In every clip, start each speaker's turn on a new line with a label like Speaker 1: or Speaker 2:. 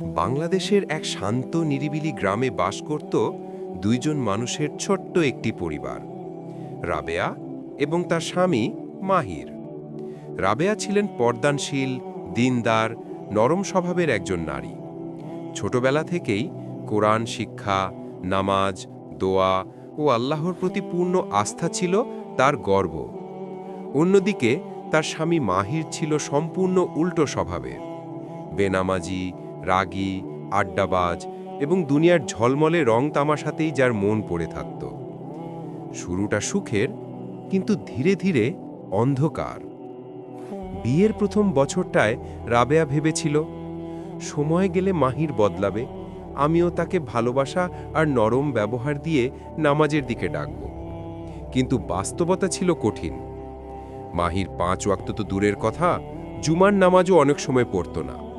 Speaker 1: বাংলাদেশের এক শান্ত, নিরিবিলি গ্রামে বাস করত দুইজন মানুষের ছোট্ট একটি পরিবার, রাবেয়া এবং তার স্বামী মাহির। রাবেয়া ছিলেন পর্দানশীল, দিনদার, নরম স্বভাবের একজন নারী। ছোটবেলা থেকেই কোরআন, শিক্ষা, নামাজ, দোয়া ও আল্লাহর প্রতি পূর্ণ আস্থা ছিল তার গর্ব। অন্যদিকে তার স্বামী মাহির ছিল সম্পূর্ণ উল্টো স্বভাবের। বেনামাজি রাগী, আড্ডাবাজ এবং দুনিয়ার ঝলমলে রং তামাশাতেই যার মন পড়ে থাকত। শুরুটা সুখের, কিন্তু ধীরে ধীরে অন্ধকার। বিয়ের প্রথম বছরটায় রাবেয়া ভেবেছিল, সময় গেলে মাহির বদলাবে, আমিও তাকে ভালোবাসা আর নরম ব্যবহার দিয়ে নামাজের দিকে ডাকব। কিন্তু বাস্তবতা ছিল কঠিন। মাহির পাঁচ ওয়াক্ত তো দূরের কথা, জুমার নামাজও অনেক সময় পড়ত না।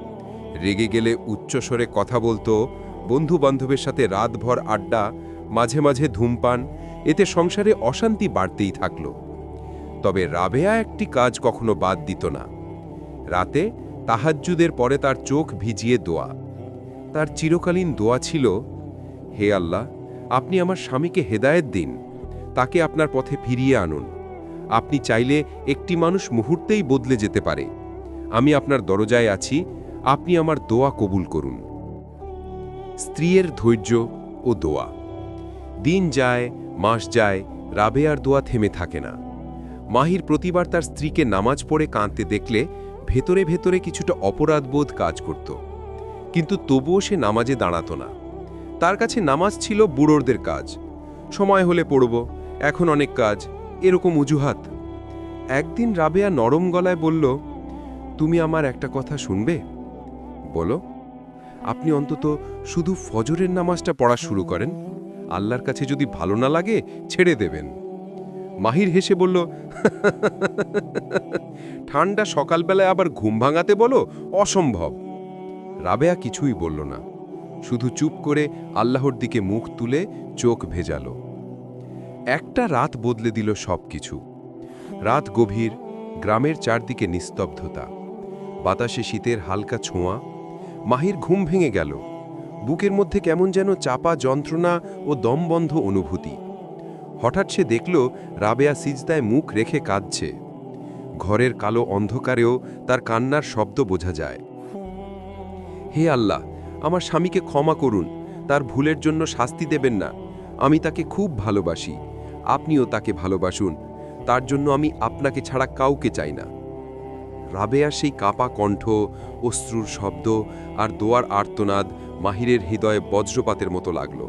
Speaker 1: রেগে গেলে উচ্চস্বরে কথা বলতো বন্ধু বান্ধবের সাথে রাতভর আড্ডা, মাঝে মাঝে ধূমপান, এতে সংসারে অশান্তি বাড়তেই থাকল। তবে রাবেয়া একটি কাজ কখনো বাদ দিত না। রাতে তাহাজ্জুদের পরে তার চোখ ভিজিয়ে দোয়া। তার চিরকালীন দোয়া ছিল, হে আল্লাহ, আপনি আমার স্বামীকে হেদায়েত দিন। তাকে আপনার পথে ফিরিয়ে আনুন। আপনি চাইলে একটি মানুষ মুহূর্তেই বদলে যেতে পারে। আমি আপনার দরজায় আছি আপনি আমার দোয়া কবুল করুন। স্ত্রীর ধৈর্য ও দোয়া। দিন যায়, মাস যায় রাবেয়ার দোয়া থেমে থাকে না। মাহির প্রতিবার তার স্ত্রীকে নামাজ পড়ে কাঁদতে দেখলে ভেতরে ভেতরে কিছুটা অপরাধবোধ কাজ করত। কিন্তু তবুও সে নামাজে দাঁড়াত না। তার কাছে নামাজ ছিল বুড়োরদের কাজ। সময় হলে পড়ব, এখন অনেক কাজ, এরকম অজুহাত। একদিন রাবেয়া নরম গলায় বলল, তুমি আমার একটা কথা শুনবে? বলো। আপনি অন্তত শুধু ফজরের নামাজটা পড়া শুরু করেন। আল্লাহর কাছে যদি ভালো না লাগে, ছেড়ে দেবেন। মাহির হেসে বলল, ঠান্ডা সকালবেলায় আবার ঘুম ভাঙাতে বলো, অসম্ভব। রাবেয়া কিছুই বলল না। শুধু চুপ করে আল্লাহর দিকে মুখ তুলে চোখ ভেজালো। একটা রাত বদলে দিল সব কিছু রাত গভীর, গ্রামের চারদিকে নিস্তব্ধতা। বাতাসে শীতের হালকা ছোঁয়া। মাহির ঘুম ভেঙে গেল। বুকের মধ্যে কেমন যেন চাপা যন্ত্রণা ও দমবন্ধ অনুভূতি। হঠাৎ সে দেখল, রাবেয়া সিজদায় মুখ রেখে কাঁদছে। ঘরের কালো অন্ধকারেও তার কান্নার শব্দ বোঝা যায়। হে আল্লাহ, আমার স্বামীকে ক্ষমা করুন, তার ভুলের জন্য শাস্তি দেবেন না। আমি তাকে খুব ভালোবাসি। আপনিও তাকে ভালোবাসুন। তার জন্য আমি আপনাকে ছাড়া কাউকে চাই না। রাবেয়ার সেই কাপা কণ্ঠ, অশ্রুর শব্দ আর দোয়ার আর্তনাদ মাহিরের হৃদয়ে বজ্রপাতের মতো লাগল।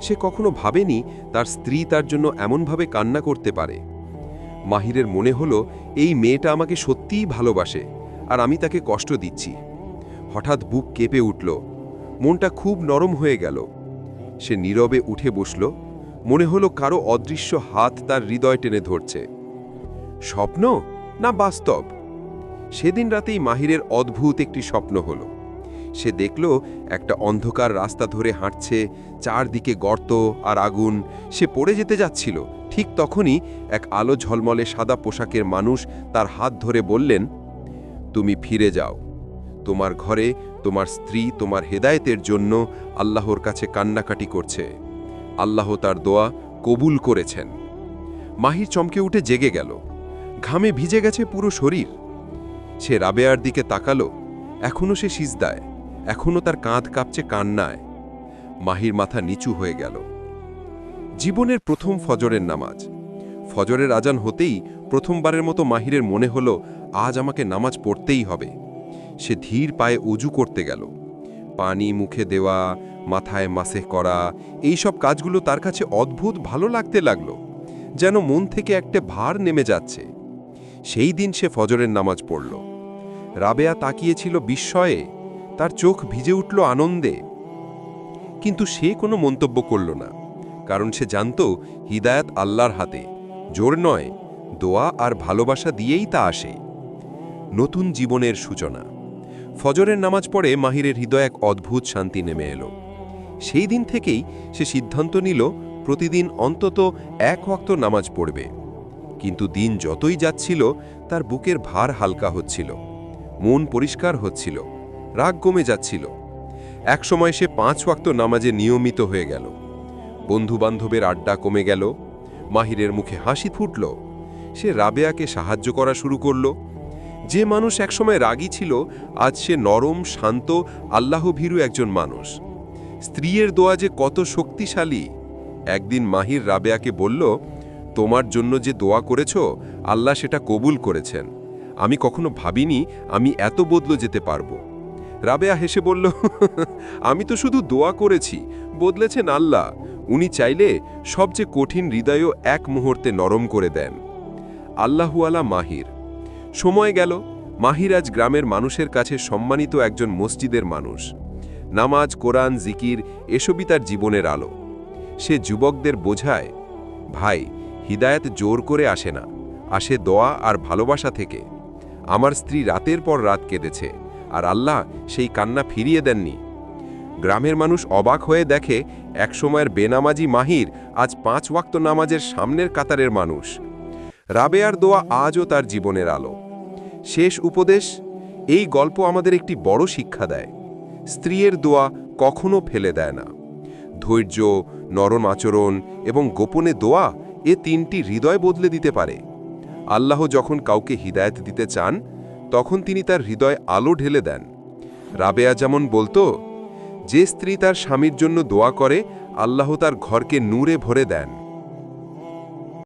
Speaker 1: সে কখনো ভাবেনি তার স্ত্রী তার জন্য এমনভাবে কান্না করতে পারে। মাহিরের মনে হলো, এই মেয়েটা আমাকে সত্যিই ভালোবাসে আর আমি তাকে কষ্ট দিচ্ছি। হঠাৎ বুক কেঁপে উঠল। মনটা খুব নরম হয়ে গেল। সে নীরবে উঠে বসল। মনে হলো কারও অদৃশ্য হাত তার হৃদয় টেনে ধরছে। স্বপ্ন না বাস্তব? সেদিন রাতেই মাহিরের অদ্ভুত একটি স্বপ্ন হলো। সে দেখল একটা অন্ধকার রাস্তা ধরে হাঁটছে, চারদিকে গর্ত আর আগুন। সে পড়ে যেতে যাচ্ছিল। ঠিক তখনই এক আলো ঝলমলে সাদা পোশাকের মানুষ তার হাত ধরে বললেন, তুমি ফিরে যাও। তোমার ঘরে তোমার স্ত্রী তোমার হেদায়েতের জন্য আল্লাহর কাছে কান্নাকাটি করছে। আল্লাহ তার দোয়া কবুল করেছেন। মাহির চমকে উঠে জেগে গেল। ঘামে ভিজে গেছে পুরো শরীর। সে রাবেয়ার দিকে তাকালো এখনও সে সিজদায় এখনও তার কাঁধ কাঁপছে কান্নায়। মাহির মাথা নিচু হয়ে গেল। জীবনের প্রথম ফজরের নামাজ। ফজরের আজান হতেই প্রথমবারের মতো মাহিরের মনে হলো, আজ আমাকে নামাজ পড়তেই হবে। সে ধীর পায়ে উজু করতে গেল। পানি মুখে দেওয়া, মাথায় মাসে করা, এই সব কাজগুলো তার কাছে অদ্ভুত ভালো লাগতে লাগল, যেন মন থেকে একটা ভার নেমে যাচ্ছে। সেই দিন সে ফজরের নামাজ পড়ল। রাবেয়া তাকিয়েছিল বিস্ময়ে, তার চোখ ভিজে উঠল আনন্দে। কিন্তু সে কোনো মন্তব্য করল না, কারণ সে জানত হিদায়াত আল্লাহর হাতে, জোর নয়, দোয়া আর ভালোবাসা দিয়েই তা আসে। নতুন জীবনের সূচনা। ফজরের নামাজ পড়ে মাহিরের হৃদয় এক অদ্ভুত শান্তি নেমে এলো। সেই দিন থেকেই সে সিদ্ধান্ত নিল, প্রতিদিন অন্তত এক ওয়াক্ত নামাজ পড়বে। কিন্তু দিন যতই যাচ্ছিল, তার বুকের ভার হালকা হচ্ছিল। মন পরিষ্কার হচ্ছিল, রাগ কমে যাচ্ছিল। একসময় সে পাঁচ ওয়াক্ত নামাজে নিয়মিত হয়ে গেল। বন্ধুবান্ধবের আড্ডা কমে গেল, মাহিরের মুখে হাসি ফুটল, সে রাবেয়াকে সাহায্য করা শুরু করল। যে মানুষ একসময় রাগী ছিল, আজ সে নরম, শান্ত আল্লাহ ভীরু একজন মানুষ। স্ত্রীর দোয়া যে কত শক্তিশালী। একদিন মাহির রাবেয়াকে বলল, তোমার জন্য যে দোয়া করেছ, আল্লাহ সেটা কবুল করেছেন। আমি কখনো ভাবিনি আমি এত বদলে যেতে পারব। রাবেয়া হেসে বলল, আমি তো শুধু দোয়া করেছি। বদলেছেন আল্লাহ। উনি চাইলে সবচেয়ে কঠিন হৃদয়ও এক মুহূর্তে নরম করে দেন। আল্লাহুয়ালা মাহির। সময় গেল। মাহির আজ গ্রামের মানুষের কাছে সম্মানিত একজন মসজিদের মানুষ। নামাজ, কোরআন, জিকির এসবই তার জীবনের আলো। সে যুবকদের বোঝায়, ভাই, হিদায়ত জোর করে আসে না। আসে দোয়া আর ভালোবাসা থেকে। আমার স্ত্রী রাতের পর রাত কেঁদেছে, আর আল্লাহ সেই কান্না ফিরিয়ে দেননি। গ্রামের মানুষ অবাক হয়ে দেখে, একসময়ের বেনামাজি মাহির আজ পাঁচ ওয়াক্ত নামাজের সামনের কাতারের মানুষ। রাবেয়ার দোয়া আজও তার জীবনের আলো। শেষ উপদেশ, এই গল্প আমাদের একটি বড় শিক্ষা দেয়। স্ত্রীর দোয়া কখনো ফেলে দেয় না। ধৈর্য, নরম আচরণ এবং গোপনে দোয়া এ তিনটি হৃদয় বদলে দিতে পারে। আল্লাহ যখন কাউকে হিদায়ত দিতে চান, তখন তিনি তার হৃদয় আলো ঢেলে দেন। রাবেয়া যেমন বলতো, যে স্ত্রী তার স্বামীর জন্য দোয়া করে, আল্লাহ তার ঘরকে নূরে ভরে দেন।